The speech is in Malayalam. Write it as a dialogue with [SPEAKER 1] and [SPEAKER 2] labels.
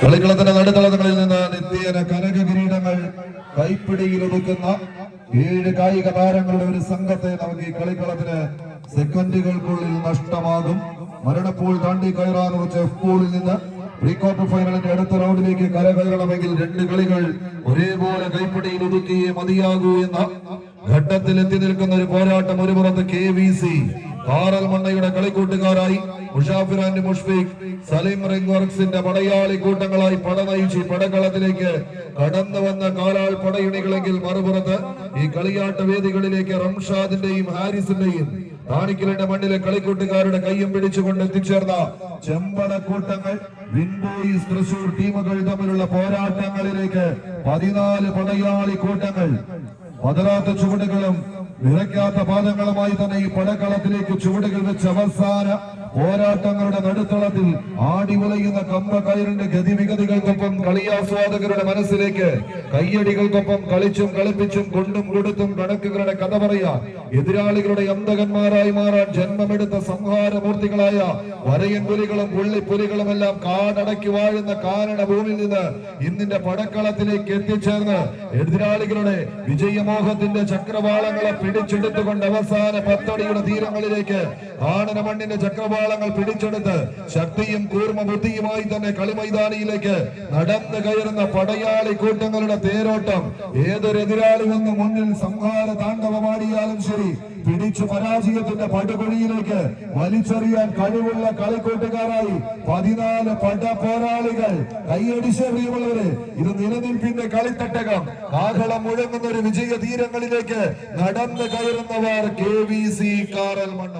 [SPEAKER 1] കളിക്കളത്തിന്റെ നടുത്തളങ്ങളിൽ നിന്ന് നിത്യേന കനക കിരീടങ്ങൾ കൈപ്പിടിയിൽ ഏഴ് കായിക താരങ്ങളുടെ ഒരു സംഘത്തെ നമുക്ക് ഈ കളിക്കളത്തിന് സെക്കൻഡുകൾക്കുള്ളിൽ നഷ്ടമാകും. മരണപ്പോൾ താണ്ടി കയറാൻ ഉറച്ച എഫ് പൂളിൽ നിന്ന് പ്രീ ഫൈനലിന്റെ അടുത്ത റൗണ്ടിലേക്ക് കരകയറണമെങ്കിൽ രണ്ട് കളികൾ ഒരേപോലെ കൈപ്പിടിയിൽ ഒതുക്കിയേ മതിയാകൂ എന്ന ഘട്ടത്തിൽ എത്തി നിൽക്കുന്ന ഒരു പോരാട്ടം ഒരു പുറത്ത് കെ വി സി കാറൽ മണ്ണയുടെ കളിക്കൂട്ടുകാരായി മുഷാഫിർ മുഷ്ഫീഖ് സലീം റിംഗ് വർക്സിന്റെ പടയാളി കൂട്ടങ്ങളായി പട നയിച്ച് പടക്കളത്തിലേക്ക് കടന്നു വന്ന കാലാൾ പടയുണികളെങ്കിൽ മറുപുറത്ത് ഈ കളിയാട്ട വേദികളിലേക്ക് റംഷാദിന്റെയും ഹാരിസിന്റെയും താണിക്കലിന്റെ മണ്ണിലെ കളിക്കൂട്ടുകാരുടെ കയ്യും പിടിച്ചുകൊണ്ട് എത്തിച്ചേർന്ന ചെമ്പട കൂട്ടങ്ങൾ വിൻബോയ്സ് തൃശൂർ ടീമുകൾ തമ്മിലുള്ള പോരാട്ടങ്ങളിലേക്ക് പതിനാല് പടയാളി കൂട്ടങ്ങൾ. പതരാത്ത ചുവടുകളും നിറയ്ക്കാത്ത പാദങ്ങളുമായി തന്നെ ഈ പടക്കളത്തിലേക്ക് ചുവടുകൾ വെച്ച് അവസാന പോരാട്ടങ്ങളുടെ നടുത്തളത്തിൽ ആടി ഉലയുന്ന കമ്പ കയറിന്റെ ഗതിവിഗതികൾക്കൊപ്പം കളിയാസ്വാദകരുടെ മനസ്സിലേക്ക് കയ്യടികൾക്കൊപ്പം കളിച്ചും കളിപ്പിച്ചും കൊണ്ടും കൊടുത്തും കണക്കുകളുടെ കഥ പറയാൻ എതിരാളികളുടെ അന്തകന്മാരായി മാറാൻ ജന്മമെടുത്ത സംഹാരമൂർത്തികളായ വരയൻ പുലികളും പുള്ളിപ്പുലികളും എല്ലാം കാടടക്കി വാഴുന്ന കാരണഭൂമിയിൽ നിന്ന് ഇന്നിന്റെ പടക്കളത്തിലേക്ക് എത്തിച്ചേർന്ന് എതിരാളികളുടെ വിജയമോഹത്തിന്റെ ചക്രവാളങ്ങളെ പിടിച്ചെടുത്തുകൊണ്ട് അവസാന പത്തടിയുടെ തീരങ്ങളിലേക്ക് ആണന മണ്ണിന്റെ ചക്രവാളങ്ങൾ പിടിച്ചെടുത്ത് ശക്തിയും കൂർമ്മ ബുദ്ധിയുമായി തന്നെ കളിമൈതാനിയിലേക്ക് നടന്നു കയറുന്ന പടയാളി കൂട്ടങ്ങളുടെ തേരോട്ടം. ഏതൊരു എതിരാളി വന്ന് മുന്നിൽ സംഹാര താണ്ഡവമാടിയാലും ശരി പിടിച്ചു പരാജയത്തിന്റെ പടുകുഴിയിലേക്ക് വലിച്ചെറിയാൻ കഴിവുള്ള കളിക്കൂട്ടുകാരായി പതിനാല് പട പോരാളികൾ. കൈയടിച്ച പ്രിയമുള്ളവര് ഇത് നിലനിൽപ്പിന്റെ കളിത്തട്ടകം. കാഹളം മുഴങ്ങുന്ന ഒരു വിജയ തീരങ്ങളിലേക്ക് നടന്നു കയറുന്നവർ കെ വി സി കാറൽ മണ്ണ